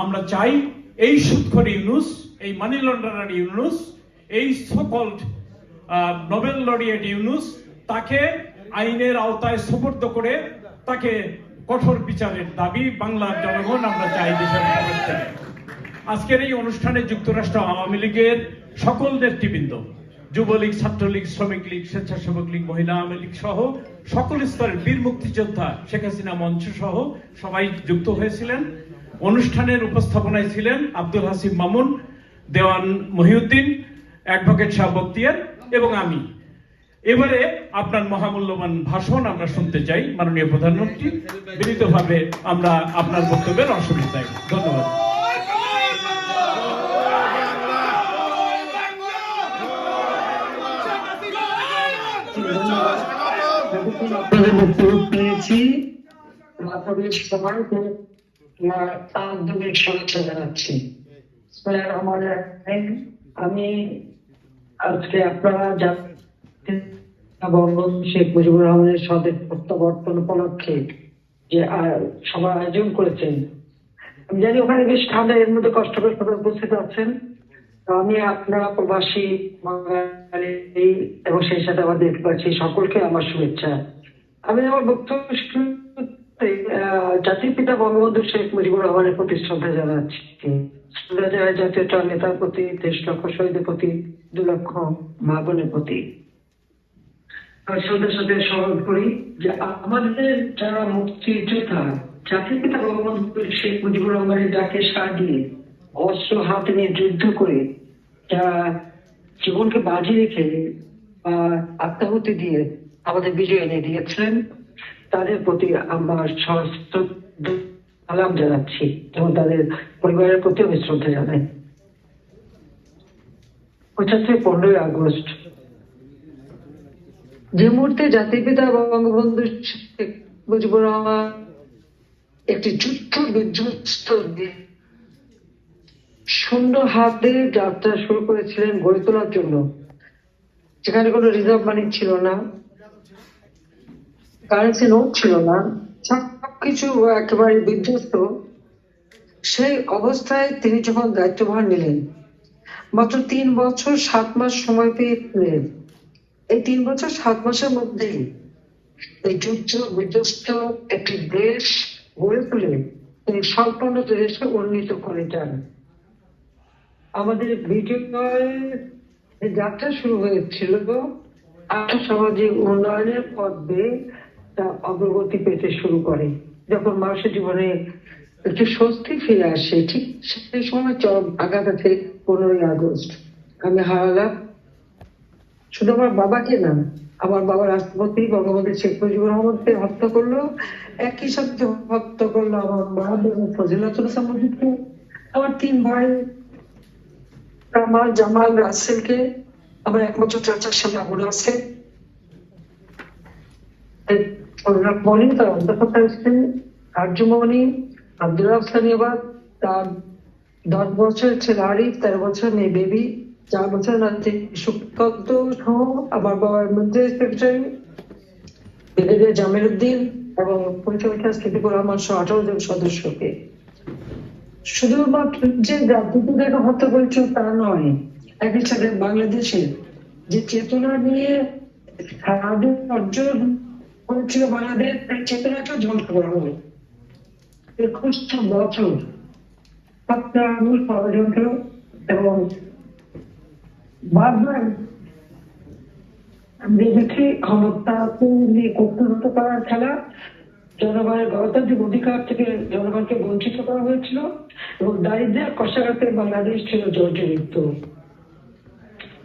আমরা চাই এই সুৎখর ইউনুস, এই মানি লন্ডারার ইউনুস, এই সকল্ড নোবেল লরিয়েট ইউনুস, তাকে আইনের আওতায় সুপর্দ করে তাকে কঠোর বিচারের দাবি বাংলার জনগণ আমরা চাই দেশের আজকের এই অনুষ্ঠানে যুক্তরাষ্ট্র আওয়ামী লীগের সকল নেতৃবৃন্দ, যুবলীগ, ছাত্রলীগ, শ্রমিক লীগ, স্বেচ্ছাসেবক লীগ, মহিলা আওয়ামী লীগ সহ সকল স্তরের বীর মুক্তিযোদ্ধা শেখ হাসিনা মঞ্চ সহ সবাই যুক্ত হয়েছিলেন। অনুষ্ঠানের উপস্থাপনায় ছিলেন আব্দুল হাসিম মামুন, দেওয়ান মহিউদ্দিন, অ্যাডভোকেট শাহ বক্তিয়ার এবং আমি। এবারে আপনার মহামূল্যবান ভাষণ আমরা শুনতে চাই, মাননীয় প্রধানমন্ত্রী। বিনীতভাবে আমরা আপনার বক্তব্যের অসুবিধা ধন্যবাদ। আপনাদের বক্তব্য পেয়েছি। আন্তরিক আমি আজকে আপনারা বঙ্গবন্ধু শেখ মুজিবুর রহমানের স্বদেশ প্রত্যাবর্তন উপলক্ষে যে আয়োজন করেছেন। আমি জানি ওখানে বেশ ঠান্ডা এর মধ্যে কষ্ট করে সবাই উপস্থিত আছেন। আমি আপনারা প্রবাসী বাঙালি এবং সেই সাথে আমার দেশবাসী সকলকে আমার শুভেচ্ছা। আমি আমার বক্তব্য জাতির পিতা বঙ্গবন্ধু শেখ মুজিবুর রহমানের প্রতি শ্রদ্ধা জানাচ্ছি। শ্রদ্ধা জানাই জাতীয় নেতার প্রতি, দেশ লক্ষ শহীদের প্রতি, দু লক্ষ মা বোনের প্রতি। শ্রদ্ধার সাথে স্মরণ করি যে আমাদের যারা মুক্তিযোদ্ধা, জাতির পিতা বঙ্গবন্ধু শেখ মুজিবুর রহমানের ডাকে সাড়া দিয়ে অস্ত্র হাতে নিয়ে যুদ্ধ করে যারা জীবনকে বাজি রেখে আত্মাহুতি দিয়ে আমাদের বিজয় এনে দিয়েছিলেন তাদের প্রতি আমার সালাম জানাচ্ছি এবং তাদের পরিবারের প্রতি আমি শ্রদ্ধা জানাই। পঁচাত্তর পনেরোই আগস্ট। যে মুহূর্তে জাতির পিতা বঙ্গবন্ধু শেখ মুজিবুর রহমান একটি যুদ্ধ বিধ্বস্ত শূন্য হাতে যাত্রা শুরু করেছিলেন গড়ে তোলার জন্য। যেখানে কোনো রিজার্ভ মানি ছিল না। কারেন্সি নোট ছিল না, সবকিছু একেবারে বিধ্বস্ত। সেই অবস্থায় তিনি যখন দায়িত্বভার নিলেন, মাত্র তিন বছর সাত মাস সময় পেয়েছিলেন এই তিন বছর সাত মাসের মধ্যেই এই যুদ্ধ বিধ্বস্ত একটি দেশ গড়ে তুলে তিনি সম্পূর্ণ দেশকে উন্নীত করে যান। আমাদের যে যাত্রা শুরু হয়েছিল আর্থ সামাজিক উন্নয়নের পথ বেয়ে তা অগ্রগতি পেতে শুরু করে। যখন মানুষের জীবনে একটু স্বস্তি ফিরে আসে, ঠিক সেই সময় চরম আঘাত আছে পনেরোই আগস্ট। আমি হারালাম শুধু আমার বাবাকে না, আমার বাবা রাষ্ট্রপতি বঙ্গবন্ধু শেখ মুজিবুর রহমানকে হত্যা করল, একই সাথে হত্যা করল আমার মা বেগম ফজিলাতুল মুজিবকে আমার তিন ভাই, কামাল, জামাল, রাসেলকে। আমার একমাত্র চাচার সামনে আবুল আছে ছিলেন আর্যমণি তার দশ বছরের ছেলে আরিফ, তেরো বছর মেয়ে বেবি, চার বছর নাতি সহ আমার বাবার মধ্যে সেক্রেটারি উদ্দিন এবং পরিচালিকা স্মৃতিপুর রহমান সহ আঠারো জন সদস্যকে। শুধুমাত্র যে রাজনীতিটাকে হত্যা করেছিল তা নয় একই সাথে বাংলাদেশের যে চেতনা নিয়ে স্বাধীন অর্জন বাংলাদেশ সেই চেতনাকেও ধ্বংস করা একুশটা বছর। হত্যামূল ষড়যন্ত্র এবং বারবার কর্তৃত্ব করার খেলা। জনগণের গণতান্ত্রিক অধিকার থেকে জনগণকে বঞ্চিত করা হয়েছিল এবং দারিদ্র্যের কষাঘাতে বাংলাদেশ ছিল জর্জরিত।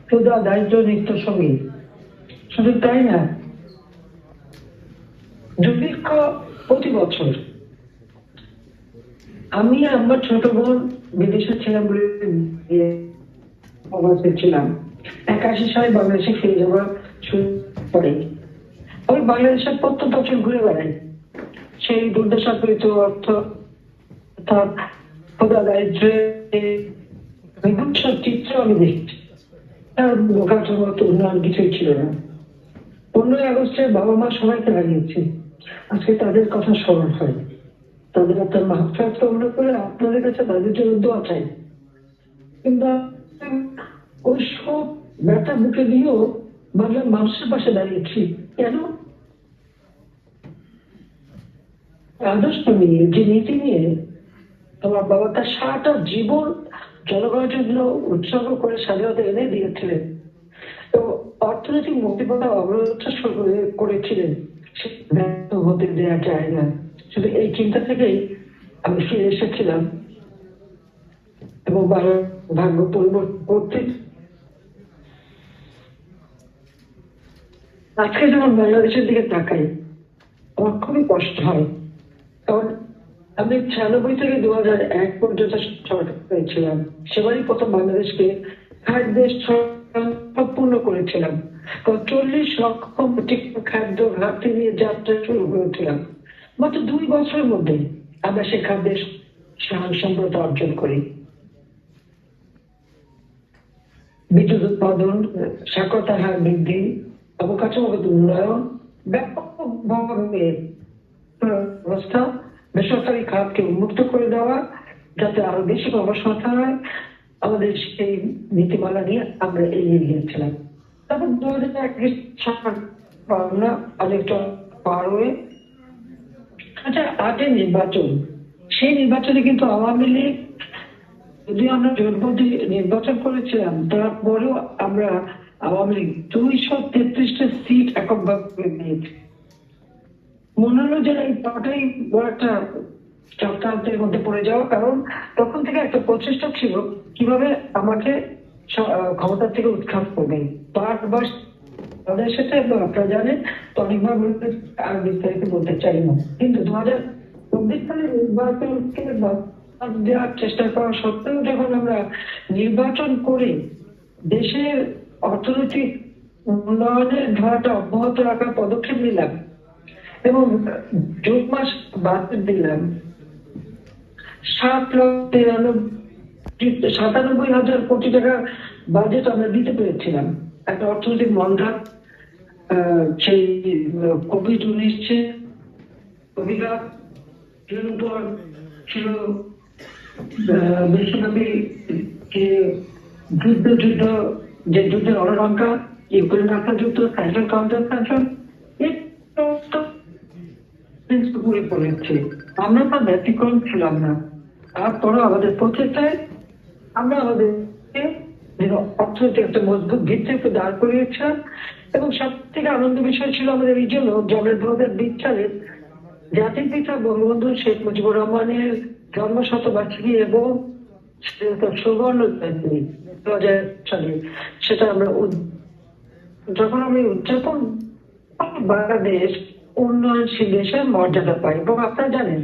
শুধু দারিদ্র নিত্য সঙ্গী শুধু তাই না দুর্ভিক্ষ প্রতি বছর। আমি আমার ছোট বোন বিদেশে ছিলাম বলে অবস্থায় ছিলাম। একাশি সালে বাংলাদেশে ফিরে যাওয়া শুরু করে আমি বাংলাদেশের প্রত্যেক বছর ঘুরে বেড়াই। সেই দুর্দশাকৃত অর্থ অর্থাৎ খোদা দারিদ্রের চিত্র আমি দেখছি। তার লোকাটোর মতো উন্নয়ন কিছুই ছিল না। পনেরোই আগস্টে বাবা মা সবাইকে হারিয়েছে। আজকে তাদের কথা স্মরণ হয়। তাদের একটা মাহফিল কামনা করে আপনাদের কাছে তাদের জন্য দোয়া চাই কিন্তু ওই সব ব্যথা বুকে দিয়েও বাংলার মানুষের পাশে দাঁড়িয়েছি কেন? আদর্শ নিয়ে, যে নীতি নিয়ে তোমার বাবা তার সারাটা জীবন জনগণের জন্য উৎসর্গ করে স্বাধীনতা এনে দিয়েছিলেন। এবং অর্থনৈতিক মুক্তিপথা অগ্রযাত্রা শুরু করে- করেছিলেন। ব্যর্থ হতে দেওয়া যায় না। শুধু এই চিন্তা থেকেই আমি ফিরে এসেছিলাম। এবং ভাগ্য পরিবর্তন করতে আজকে যখন বাংলাদেশের দিকে তাকাই, আমার খুবই কষ্ট হয়। কারণ আমি ছিয়ানব্বই থেকে দু হাজার এক পর্যন্ত সরকার হয়েছিলাম সেবারই প্রথম বাংলাদেশকে খাদ্যের সম্পূর্ণ করেছিলাম। চল্লিশ লক্ষ খাদ্য ঘাটতি নিয়ে যাত্রা শুরু করেছিলাম। মাত্র দুই বছরের মধ্যে আমরা সে খাদ্যের সম্পর্ক অর্জন করি। বিদ্যুৎ উৎপাদন, সাক্ষরতার হার বৃদ্ধি, অবকাঠামোগত উন্নয়ন, ব্যাপকভাবে ব্যবস্থা, বেসরকারি খাতকে উন্মুক্ত করে দেওয়া, যাতে আরও বেশি গবেষণা হয়, আমাদের সেই নীতিমালা নিয়ে আমরা এগিয়ে গিয়েছিলাম। তারপর দু হাজার এক আমরা অনেকটা পার হয়ে আচ্ছা আটের নির্বাচন। সেই নির্বাচনে কিন্তু আওয়ামী লীগ, যদি আমরা জোটবদ্ধ নির্বাচন করেছিলাম, তারপরেও আমরা আওয়ামী লীগ দুইশো তেত্রিশটা সিট এককভাবে নিয়েছি। মনে হলো যে এই পাটাই বড় একটা চক্রান্তের মধ্যে পড়ে যাওয়া কারণ, তখন থেকে একটা প্রচেষ্টা ছিল, কীভাবে আমাকে ক্ষমতা থেকে উৎখাত করবে পাঁচ মাস তাদের সাথে আপনারা জানেন, তো অনেকবার আর বিস্তারিত বলতে চাই না। কিন্তু দু হাজার চব্বিশ সালের নির্বাচনকে দেওয়ার চেষ্টা করা সত্ত্বেও যখন আমরা নির্বাচন করে দেশের অর্থনৈতিক উন্নয়নের ধারাটা অব্যাহত রাখার পদক্ষেপ নিলাম এবং জুন মাস বাদ দিলাম, সাত লক্ষ তিরানব্বই সাতানব্বই হাজার কোটি টাকা বাজেট আমরা দিতে পেরেছিলাম। একটা অর্থনৈতিক মন্দা সেই কোভিড উনিশে অভিঘাত এর উপর ছিল বিশ্বব্যাপী যে যুদ্ধ যুদ্ধ, যে যুদ্ধের অরলঙ্কা ইউক্রেন রাষ্ট্র যুদ্ধ স্যাংশন কাউন্টার স্যাংশন পড়েছে। আমরা তার ব্যতিক্রম ছিলাম না। তারপরও আমাদের প্রচেষ্টায় আমরা আমাদের অর্থনৈতিক একটা মজবুত ভিত্তি একটু দাঁড় করিয়েছিলাম এবং সব থেকে আনন্দ বিষয় ছিল আমাদের এই জন্য হাজার বিশ সালে জাতির পিতা বঙ্গবন্ধু শেখ মুজিবুর রহমানের জন্ম শতবার্ষিকী এবং সুবর্ণ জয়ন্তী দু হাজার সালে। সেটা আমরা যখন আমি উদযাপন বাংলাদেশ উন্নয়নশীল দেশের মর্যাদা পায় এবং আপনারা জানেন,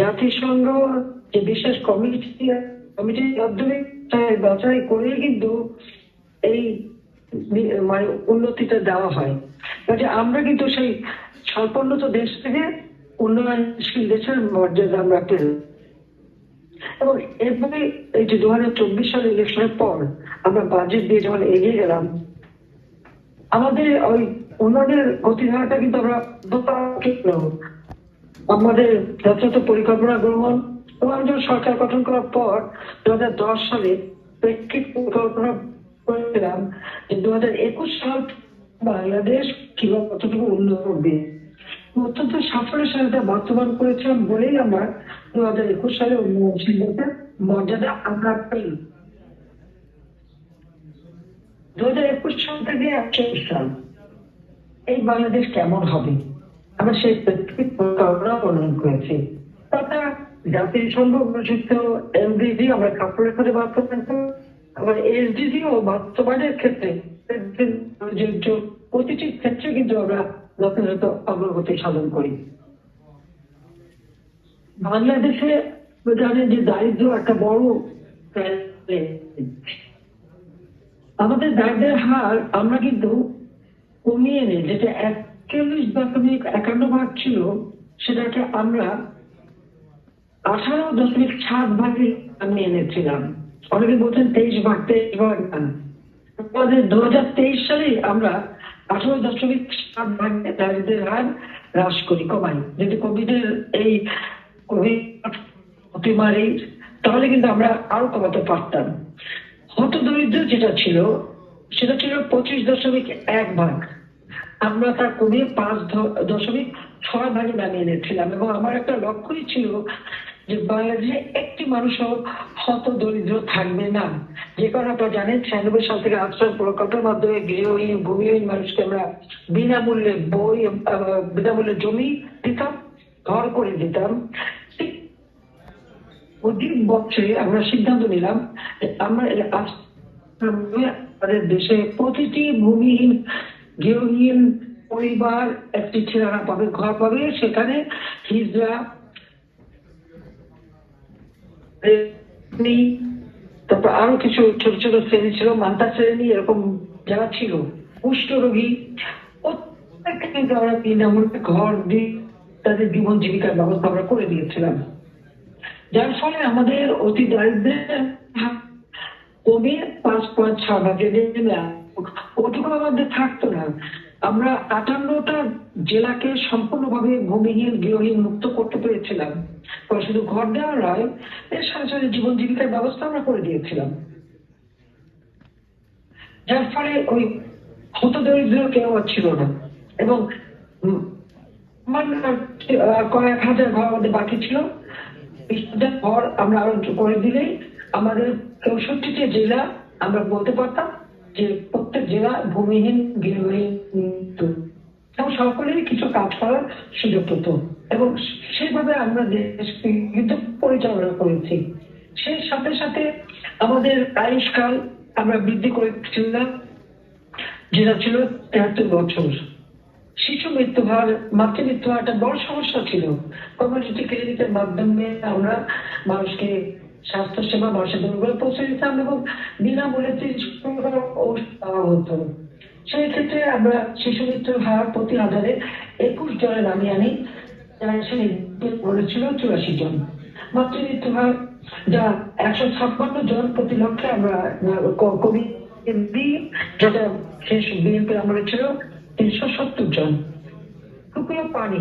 জাতিসংঘ যে বিশেষ কমিটি কমিটির মাধ্যমে বাছাই করে কিন্তু এই মানে উন্নতিটা দেওয়া হয় কাজে আমরা কিন্তু সেই স্বল্পোন্নত দেশ থেকে উন্নয়নশীল দেশের মর্যাদা আমরা পেলাম এবং এরপরে এই যে দু হাজার চব্বিশ সালে ইলেকশনের পর আমরা বাজেট দিয়ে যখন এগিয়ে গেলাম, আমাদের ওই উন্নয়নের গতিধারাটা কিন্তু আমরা। আমাদের যথাযথ পরিকল্পনা গ্রহণ আমি যখন সরকার গঠন করার পর দু হাজার দশ সালে প্রেক্ষিত পরিকল্পনা করেছিলাম দু হাজার একুশ সাল বাংলাদেশ কীভাবে কতটুকু উন্নত করবে অত্যন্ত সাফল্যের সাথে তা বাস্তবায়ন করেছিলাম বলেই আমরা দু হাজার একুশ সালে দেশের মর্যাদা আমরা পেই। দু হাজার একুশ সাল থেকে একচল্লিশ সাল। এই বাংলাদেশ কেমন হবে? আমরা সেই প্রেক্ষিত পরিকল্পনা প্রণয়ন করেছি। তাছাড়া জাতিসংঘ ঘোষিত এমডিজি আমরা কাপড়ের সাথে বাস্তবায়ন আবার এসডিজি ও বাস্তবায়নের ক্ষেত্রে প্রতিটি ক্ষেত্রে কিন্তু আমরা যথাযথ অগ্রগতি সাধন করি বাংলাদেশে জানেন যে দারিদ্র একটা বড়। আমাদের দারিদ্রের হার আমরা কিন্তু কমিয়ে নিই যেটা একচল্লিশ দশমিক একান্ন ভাগ ছিল, সেটাকে আমরা আঠারো দশমিক সাত ভাগে আমি এনেছিলাম। অনেকে বলছেন তেইশ ভাগ তেইশ ভাগ আমাদের দু হাজার তেইশ সালে আমরা আঠারো দশমিক সাত ভাগে দারিদ্রের হার হ্রাস করি, কমাই। যদি কোভিড এর এই অতিমারি তাহলে কিন্তু আমরা আরও কমাতে পারতাম। হত দরিদ্র যেটা ছিল, সেটা ছিল পঁচিশ দশমিক এক ভাগ। আমরা তার কমিয়ে পাঁচ দশমিক ছয় ভাগে নামিয়ে এনেছিলাম। এবং আমার একটা লক্ষ্যই ছিল যে বাংলাদেশে একটি মানুষও হত দরিদ্র থাকবে না। যে কারণে আপনারা জানেন, ছিয়ানব্বই সাল থেকে আশ্রয় প্রকল্পের মাধ্যমে গৃহহীন, ভূমিহীন মানুষকে আমরা বিনামূল্যে বই বিনামূল্যে জমি দিতাম, ঘর করে দিতাম। অধিক বছরে আমরা সিদ্ধান্ত নিলাম আমরা আমাদের দেশে প্রতিটি ভূমিহীন, গৃহহীন পরিবার একটি ঠিকানা পাবে, ঘর পাবে। সেখানে হিজরা তারপর আরও কিছু ছোট ছোট শ্রেণি ছিল, মান্তা শ্রেণি, এরকম যারা ছিল কুষ্ঠরোগী প্রত্যেককে কিন্তু আমরা বিনামূল্যে ঘর দিয়ে তাদের জীবন জীবিকার ব্যবস্থা আমরা করে দিয়েছিলাম যার ফলে আমাদের অতি দারিদ্রের কমে পাঁচ পয়েন্ট ছয় ভাগে নেমে। ওটুকু আমাদের থাকতো না আমরা আটান্নটা জেলাকে সম্পূর্ণভাবে ভূমিহীন, গৃহহীন, মুক্ত করতে পেরেছিলাম। শুধু ঘর দেওয়া নয় সাথে জীবন জীবিকার ব্যবস্থা আমরা করে দিয়েছিলাম। যার ফলে ওই হতদরিদ্র কেউ ছিল না। এবং কয়েক হাজার ঘর আমাদের বাকি ছিল। ঘর আমরা আরও করে দিলেই আমাদের চৌষট্টিটি জেলা আমরা বলতে পারতাম যে প্রত্যেক জেলা ভূমিহীন গৃহহীন। এবং সকলেরই কিছু কাজ করার সুযোগ পেত। এবং সেইভাবে আমরা দেশকে কিন্তু পরিচালনা করেছি। সেই সাথে সাথে আমাদের আয়ুষ্কাল আমরা বৃদ্ধি করেছিলাম, যেটা ছিল তেহাত্তর বছর। শিশু মৃত্যু হার মাতৃ মৃত্যু একটা বড় সমস্যা ছিল। কমিউনিটি ক্লিনিকের মাধ্যমে আমরা মানুষকে স্বাস্থ্য সেবা মানুষের দূরগুলো পৌঁছে এবং বিনামূল্যে ঔষধ দেওয়া হতো। সেই ক্ষেত্রে আমরা শিশু মৃত্যুর হার প্রতি হাজারে একুশ জনে নামিয়ে আনি বলেছিল চুরাশি জন। মাতৃ মৃত্যু হার যা একশো ছাপ্পান্ন জন প্রতি লক্ষে আমরা কবি যেটা শেষ বিএনপির আমলে ছিল তিনশো সত্তর জন। শুকনো পানি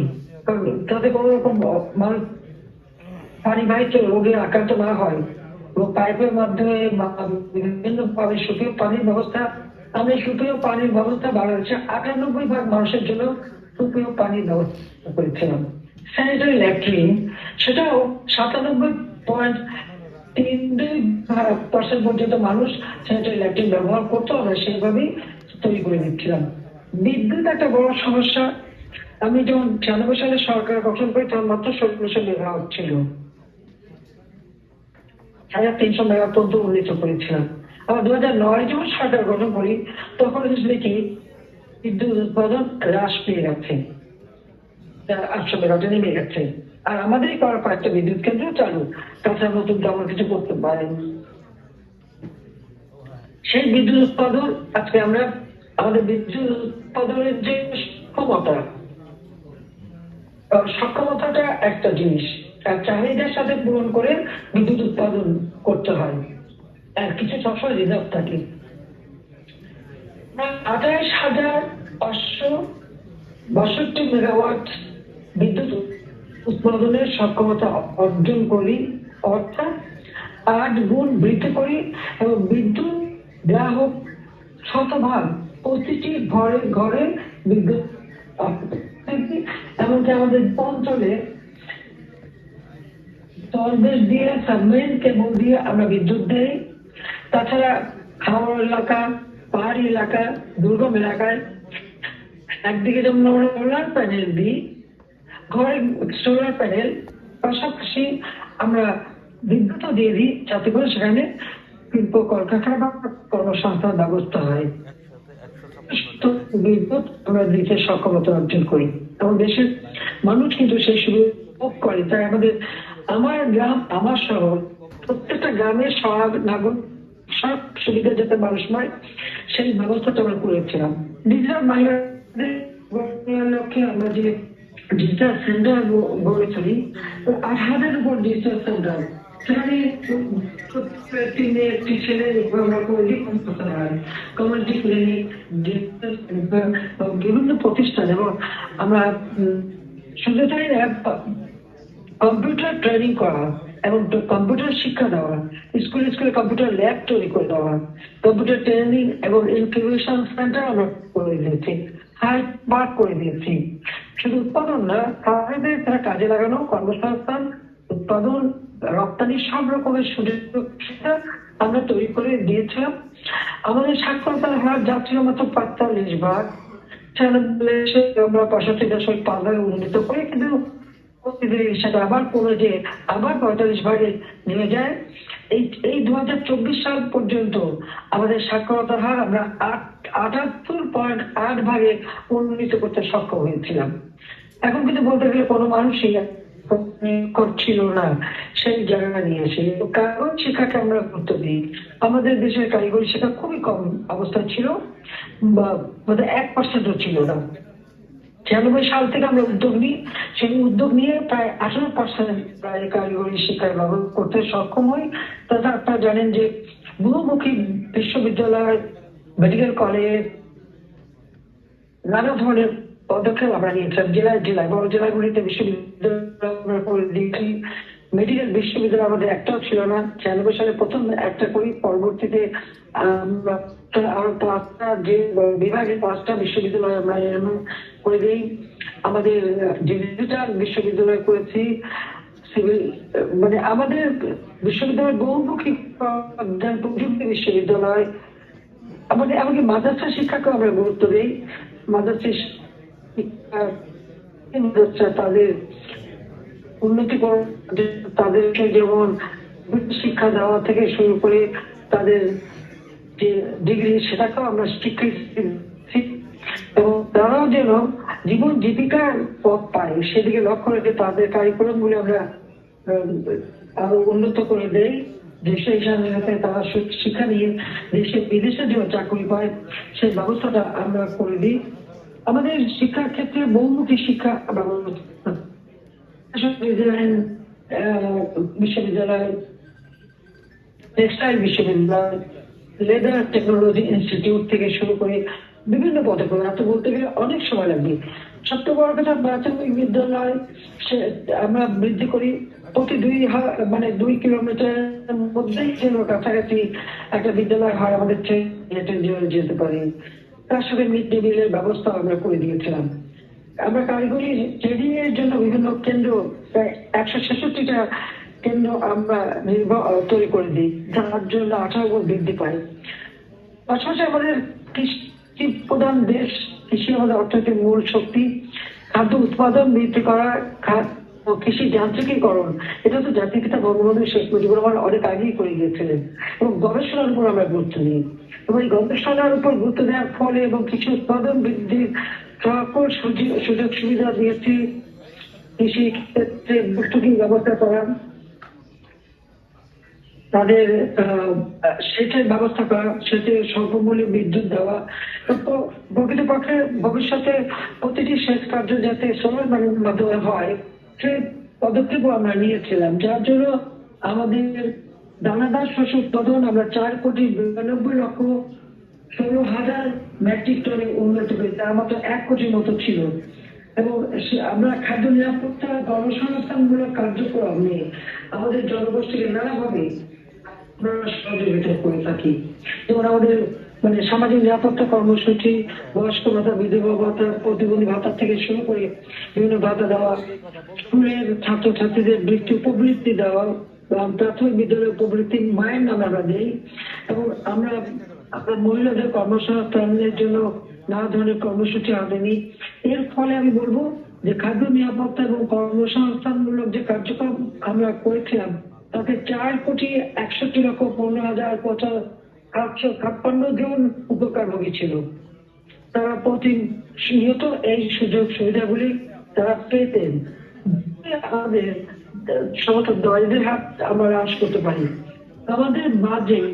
যাতে কোনো রকম মানুষ পানিবাহিত রোগে আক্রান্ত না হয় ও পাইপের মাধ্যমে বিভিন্ন ভাবে সুপেয় পানির ব্যবস্থা আমরা সুপেয় পানির ব্যবস্থা বাড়াচ্ছে আটানব্বই ভাগ মানুষের জন্য সুপেয় পানির ব্যবস্থা করেছিলাম। স্যানিটারি ল্যাট্রিন সেটাও সাতানব্বই পয়েন্ট তিন দুই পার্সেন্ট পর্যন্ত মানুষ স্যানিটারি ল্যাট্রিন ব্যবহার করতো, আমরা সেইভাবেই তৈরি করে দিচ্ছিলাম বিদ্যুৎ একটা বড় সমস্যা। আমি যখন ছিয়ানব্বই সালে সরকার গঠন করি তখন মাত্র ষোলোশো মেগাওয়াট ছিল হাজার তিনশো মেগাওয়াট পর্যন্ত উন্নীত করেছিলাম। আবার দু হাজার নয় যখন সরকার গঠন করি, তখন দেখি বিদ্যুৎ উৎপাদন হ্রাস পেয়ে গেছে। আটশো মেগাওয়াটে নেমে গেছে। আর আমাদেরই করার কয়েকটা বিদ্যুৎ কেন্দ্র চালু। তাছাড়া নতুন তেমন কিছু করতে পারেন। সেই বিদ্যুৎ উৎপাদন, আজকে আমরা আমাদের বিদ্যুৎ উৎপাদনের যে সক্ষমতা, সক্ষমতাটা একটা জিনিস। চাহিদার সাথে পূরণ করে বিদ্যুৎ উৎপাদন করতে হয়। আর কিছু সবসময় রিজার্ভ থাকে। আঠাশ হাজার পাঁচশো বাষট্টি মেগাওয়াট বিদ্যুৎ উৎপাদনের সক্ষমতা অর্জন করি, অর্থাৎ আট গুণ বৃদ্ধি করি এবং বিদ্যুৎ গ্রাহক শতভাগ প্রতিটি ঘরে ঘরে বিদ্যুৎ এমনকি আমাদের অঞ্চলে তলদেশ দিয়ে সাবমেরিন কেবল দিয়ে আমরা বিদ্যুৎ দেই তাছাড়া খাওয়ার এলাকা পাহাড়ি এলাকা দুর্গম এলাকায়। একদিকে যেমন আমরা সোলার প্যানেল দিই ঘরে সোলার প্যানেল পাশাপাশি আমরা বিদ্যুৎও দিয়ে দিই যাতে করে সেখানে শিল্প কলকারখানা বা কর্মসংস্থান ব্যবস্থা হয়। তো বিদ্যুৎ আমরা দিতে সক্ষমতা অর্জন করি। এবং দেশের মানুষ কিন্তু সেই সুযোগ ভোগ করে। তাই আমাদের আমার গ্রাম, আমার শহর, প্রত্যেকটা গ্রামের সব নাগরিক, সব সুবিধা যাতে মানুষ পায়, সেই ব্যবস্থাটা আমরা করেছিলাম ডিজিটাল গড়ার লক্ষ্যে আমরা যে ডিজিটাল সেন্টার গড়ে তুলি আট হাজার উপর ডিজিটাল সেন্টার বিভিন্ন প্রতিষ্ঠান, এবং আমরা শুধু কম্পিউটার ট্রেনিং করা এবং কম্পিউটার শিক্ষা দেওয়া স্কুলে স্কুলে কম্পিউটার ল্যাব তৈরি করে দেওয়া কম্পিউটার ট্রেনিং এবং ইনকিউবেশন সেন্টার আমরা করে দিয়েছি হাই পার্ক করে দিয়েছি। শুধু উৎপাদন না তাদের তারা কাজে লাগানো, কর্মসংস্থান, উৎপাদন, রপ্তানি সব রকমের সুযোগ আমরা তৈরি করে দিয়েছিলাম। আমাদের সাক্ষরতার হার যা ছিল মাত্র পঁয়তাল্লিশ ভাগ। আমরা পঁয়ষট্টি দশমিক পাঁচ ভাগে উন্নীত করি কিন্তু সেটা আবার কমে যে আবার পঁয়তাল্লিশ ভাগে নেমে যায়। এই এই দু হাজার চব্বিশ সাল পর্যন্ত আমাদের সাক্ষরতার হার আমরা আট, আটাত্তর পয়েন্ট আট ভাগে উন্নীত করতে সক্ষম হয়েছিলাম। এখন কিন্তু বলতে গেলে কোনো মানুষই করছিল না সেই জায়গা নিয়ে। এসে কারিগরি শিক্ষাকে আমরা গুরুত্ব দিই। আমাদের দেশের কারিগরি শিক্ষা খুবই কম অবস্থা ছিল বা এক পার্সেন্টও ছিল না। ছিয়ানব্বই সাল থেকে আমরা উদ্যোগ নিই। সেই উদ্যোগ নিয়ে প্রায় আঠারো পার্সেন্ট প্রায় কারিগরি শিক্ষার ব্যবহার করতে সক্ষম হই। তাছাড়া আপনারা জানেন যে বহুমুখী বিশ্ববিদ্যালয়, মেডিকেল কলেজ, নানা ধরনের পদক্ষেপ আমরা নিয়েছিলাম জেলায় জেলায়, বড় জেলাগুলিতে বিশ্ববিদ্যালয় মেডিকেল বিশ্ববিদ্যালয় আমাদের একটাও ছিল না। ছিয়ানব্বই সালে প্রথম একটা করি, পরবর্তীতে আমরা আরও পাঁচটা যে বিভাগে পাঁচটা বিশ্ববিদ্যালয় আমরা করে দিই। আমাদের ডিজিটাল বিশ্ববিদ্যালয় করেছি। সিভিল মানে আমাদের বিশ্ববিদ্যালয় বহুমুখী প্রযুক্তি বিশ্ববিদ্যালয়। আমাদের এমনকি মাদ্রাসা শিক্ষাকেও আমরা গুরুত্ব দিই। মাদ্রাসা শিক্ষা তাদের উন্নতিকরণ তাদেরকে যেমন শিক্ষা দেওয়া থেকে শুরু করে তাদের যে ডিগ্রি, সেটাকেও আমরা। এবং তারাও যেন জীবন জীবিকার পথ পায়, সেদিকে লক্ষ্য রেখে তাদের কারিকুলামগুলো আমরা আরও উন্নত করে দেই। দেশে যাতে তারা শিক্ষা নিয়ে দেশে, বিদেশে যে চাকরি পায়, সেই ব্যবস্থাটা আমরা করে দিই। আমাদের শিক্ষার ক্ষেত্রে বহুমুখী শিক্ষা বিশ্ববিদ্যালয়, টেক্সটাইল বিশ্ববিদ্যালয়, লেদার টেকনোলজি ইনস্টিটিউট থেকে শুরু করে বিভিন্ন পদক্ষেপ আপনি বলতে গেলে অনেক সময় লাগবে। সবচেয়ে বড় কথা প্রাথমিক বিদ্যালয়, সে- আমরা বৃদ্ধি করি প্রতি দুই মানে দুই কিলোমিটার মধ্যেই যেন কাছাকাছি একটা বিদ্যালয় হয়, আমাদের যেতে পারি। তার সাথে মিড ডে মিলের ব্যবস্থা আমরা করে দিয়েছিলাম। আমরা কারিগরি ট্রেনিং এর জন্য বিভিন্ন কেন্দ্র, প্রায় একশো ছেষট্টিটা কেন্দ্র আমরা নির্ভর তৈরি করে দিই, যার জন্য আঠারো গুণ বৃদ্ধি পায়। পাশাপাশি আমাদের কৃষি প্রধান দেশ কৃষি আমাদের অর্থনীতির মূল শক্তি। খাদ্য উৎপাদন বৃদ্ধি করা কৃষি যান্ত্রিকীকরণ, এটা তো জাতির পিতা বঙ্গবন্ধু শেখ মুজিবুর রহমান অনেক আগেই করে গিয়েছিলেন। এবং গবেষণার উপর আমরা গুরুত্ব দিই। এবং এই গবেষণার উপর গুরুত্ব দেওয়ার ফলে এবং কৃষি উৎপাদন বৃদ্ধির সকল সুযোগ সুবিধা দিয়েছি। কৃষি ক্ষেত্রে ভর্তুকি ব্যবস্থা করা। তাদের সেচের ব্যবস্থা করা সেচে স্বল্পমূল্যে বিদ্যুৎ দেওয়া, তো প্রকৃতপক্ষে ভবিষ্যতে প্রতিটি সেচ কার্য যাতে সোলার প্যানেলের মাধ্যমে হয়, সেই পদক্ষেপও আমরা নিয়েছিলাম, যার জন্য আমাদের দানাদার শস্য উৎপাদন আমরা চার কোটি বিরানব্বই লক্ষ ষোলো হাজার মেট্রিক টনে উন্নত হয়েছে, তার মাত্র এক কোটির মতো ছিল। এবং সে- আমরা খাদ্য নিরাপত্তা গণসংস্থানমূলক কার্যক্রম নিয়ে আমাদের জনগোষ্ঠীকে নানাভাবে সহযোগিতা করে থাকি যেমন আমাদের মানে সামাজিক নিরাপত্তা কর্মসূচি বয়স্ক ভাতা বিধবা ভাতা প্রতিবন্ধী ভাতা থেকে শুরু করে বিভিন্ন ভাতা দেওয়া স্কুলের ছাত্রছাত্রীদের বৃত্তি উপবৃত্তি দেওয়া প্রাথমিক বিদ্যালয়ের উপবৃত্তি মায়ের নামে আমরা দিই এবং আমরা আমরা মহিলাদের কর্মসংস্থানের জন্য নানা ধরনের কর্মসূচি হাতে নিই এর ফলে আমি বলব যে খাদ্য নিরাপত্তা এবং কর্মসংস্থানমূলক যে কার্যক্রম আমরা করেছিলাম। তাতে চার কোটি একষট্টি লক্ষ পনেরো হাজার সাতশো ছাপ্পান্ন জন উপকারভোগী ছিল। তারা প্রতিনিয়ত এই সুযোগ সুবিধাগুলি তারা পেতেন। আমাদের সমস্ত দরিদ্রের হাত আমরা হ্রাস করতে পারি। আমাদের বাজেট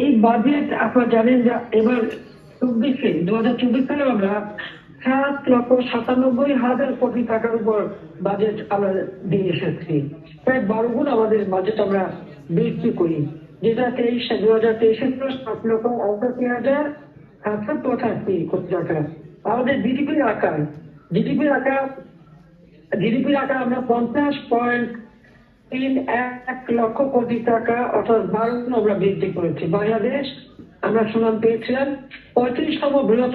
এই বাজেট আপনারা জানেন যে এবার চব্বিশে দু হাজার চব্বিশ সালে আমরা সাত লক্ষ সাতানব্বই হাজার কোটি টাকার উপর বাজেট আমরা দিয়ে এসেছি। প্রায় বারো গুণ আমাদের বাজেট আমরা বৃদ্ধি করি। যেটা তেইশে দু হাজার তেইশে ছিল সাত লক্ষ অষ্টাশি হাজার সাতশো পঁচাশি কোটি টাকা। আমাদের জিডিপির আকার। জিডিপির আকার জিডিপির আকার আমরা পঞ্চাশ পয়েন্ট তিন এক লক্ষ কোটি টাকা, অর্থাৎ বারো গুণ আমরা বৃদ্ধি করেছি। বাংলাদেশ, আমরা সুনাম পেয়েছিলাম পঁয়ত্রিশতম বৃহৎ